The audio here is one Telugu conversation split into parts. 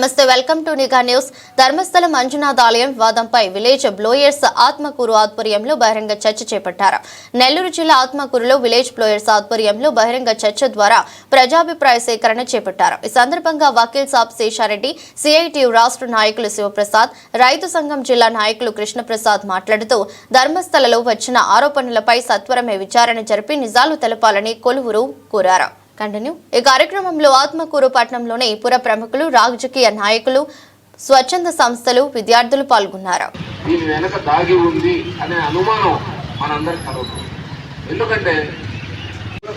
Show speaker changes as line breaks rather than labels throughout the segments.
నమస్తే welcome to Nigha news. Dharmasthala Manjunath ఆలయం వివాదంపై విలేజ్ బ్లోయర్స్ ఆత్మకూరు ఆధ్వర్యంలో బహిరంగ చర్చ చేపట్టారు. నెల్లూరు జిల్లా ఆత్మకూరులో విలేజ్ బ్లోయర్స్ ఆధ్వర్యంలో బహిరంగ చర్చ ద్వారా ప్రజాభిప్రాయ సేకరణ చేపట్టారు. ఈ సందర్భంగా వకీల్ సాబ్ శేషారెడ్డి సిఐటియు రాష్ట్ర నాయకులు శివప్రసాద్ రైతు సంఘం జిల్లా నాయకులు కృష్ణప్రసాద్ మాట్లాడుతూ ధర్మస్థలలో వచ్చిన ఆరోపణలపై సత్వరమే విచారణ జరిపి నిజాలు తెలపాలని కొలువురు కోరారు. కంటిన్యూ ఈ కార్యక్రమంలో ఆత్మకూరు పట్టణంలోని పుర ప్రముఖులు రాజకీయ నాయకులు స్వచ్ఛంద సంస్థలు విద్యార్థులు పాల్గొన్నారు.
దీని వెనక దాగి ఉంది అనే అనుమానం మనందరికి కలుగుతుంది ఎందుకంటే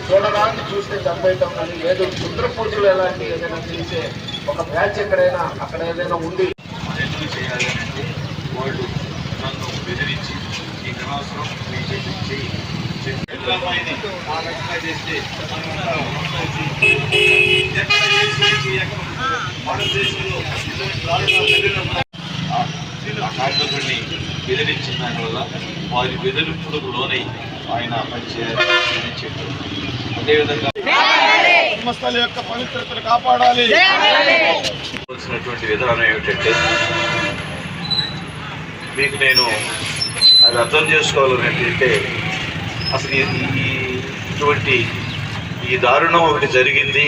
చూడడానికి చూస్తే చంపేయటం కానీ ఏదో క్షుద్ర పూజలు ఎలాంటి ఏదైనా చేసే ఒక బ్యాచ్ ఎక్కడైనా అక్కడ ఏదైనా ఉండి
చేసి భారతదేశంలో కార్మికుడిని బెదిరించిన దానివల్ల వారి బెదిరింపులకు లోనై ఆయన పనిచేయాలని చెప్పారు అదేవిధంగా
సంస్థల యొక్క పవిత్రతను కాపాడాలి.
విధానం ఏమిటంటే మీకు నేను అది అర్థం చేసుకోవాలని ఏంటంటే అసలు ఈ- ఇటువంటి ఈ దారుణం ఒకటి జరిగింది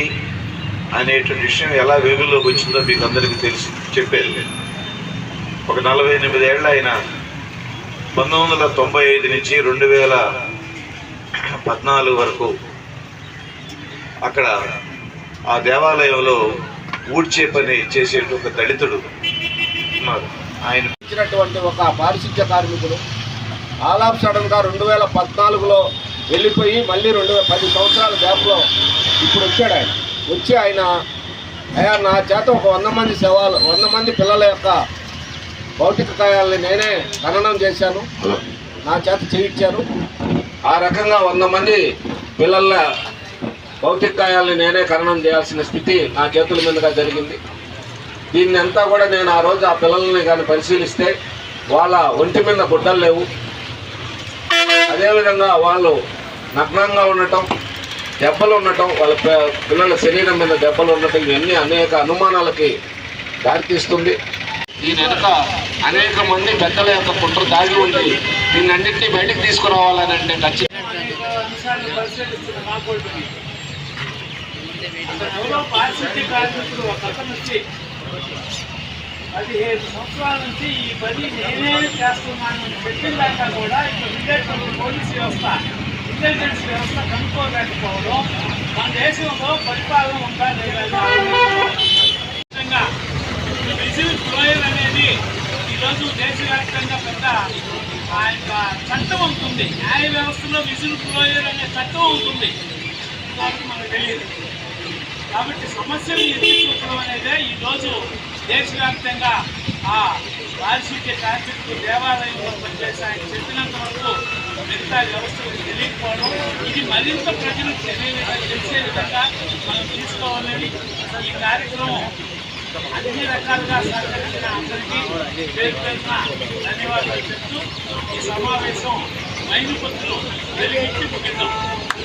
అనేటువంటి విషయం ఎలా వెలుగులోకి వచ్చిందో మీకు అందరికీ తెలిసి చెప్పారు నేను ఒక నలభై ఎనిమిది ఏళ్ళ ఆయన పంతొమ్మిది వందల తొంభై ఐదు నుంచి రెండు వేల పద్నాలుగు వరకు అక్కడ ఆ దేవాలయంలో ఊడ్చే పని చేసే ఒక దళితుడు ఉన్నారు. ఆయన
ఇచ్చినటువంటి ఒక పారిశుద్ధ్య కార్మికుడు. ఆలాప్ సడన్గా రెండు వేల పద్నాలుగులో వెళ్ళిపోయి మళ్ళీ రెండు పది సంవత్సరాల గ్యాప్లో ఇప్పుడు వచ్చాడు ఆయన. వచ్చి ఆయన అయ్యా నా చేత ఒక వంద మంది శవాలు వంద మంది పిల్లల యొక్క భౌతిక కాయాలని నేనే ఖననం చేశాను. నా చేత చేయించాను. ఆ రకంగా వంద మంది పిల్లల భౌతిక కాయాలని నేనే ఖననం చేయాల్సిన స్థితి నా చేతుల మీదుగా జరిగింది. దీన్ని అంతా కూడా నేను ఆ రోజు ఆ పిల్లల్ని కానీ పరిశీలిస్తే వాళ్ళ ఒంటి మీద గుడ్డలు లేవు. అదేవిధంగా వాళ్ళు నగ్నంగా ఉండటం దెబ్బలు ఉండటం వాళ్ళ పిల్లల శరీరం మీద దెబ్బలు ఉండటం ఇవన్నీ అనేక అనుమానాలకి దారితీస్తుంది. దీని వెనుక అనేక మంది పెద్దల యొక్క కుట్ర దాగి ఉంది దీన్ని అన్నింటినీ బయటకు తీసుకురావాలని అంటే ఖచ్చితంగా
అంశాన్ని సంవత్సరాల నుంచి ఈ పని నేనే చేస్తున్నాను చెప్పిన దాకా కూడా ఇక్కడ ఉండేటువంటి పోలీస్ వ్యవస్థ ఇంటెలిజెన్స్ వ్యవస్థ కనుక్కోలేకపోవడం మన దేశంలో పరిపాలన ఉందా లేదా విజిల్ ఫ్లోయర్ అనేది ఈరోజు దేశవ్యాప్తంగా పెద్ద ఆ యొక్క చట్టం ఉంటుంది న్యాయ వ్యవస్థలో విజిల్ ఫ్లోయర్ అనే చట్టం ఉంటుంది ఇంతవరకు మనకు తెలియదు. కాబట్టి సమస్యలు ఎత్తి అనేది అనేదే ఈరోజు దేశవ్యాప్తంగా ఆ పారిశుద్ధ్య కార్మికులు దేవాలయంలో పనిచేసి ఆయన చెప్పినంత వరకు మిగతా వ్యవస్థలు తెలియకపోవడం ఇది మరింత ప్రజలకు తెలియ తెలిసే విధంగా మనం తీసుకోవాలని ఈ కార్యక్రమం అన్ని రకాలుగా సహకరించిన అందరికీ పేరు పేరున ధన్యవాదాలు. చెప్తూ ఈ సమావేశం మైలు పొత్తులు వెలిగించి ముగిద్దాం.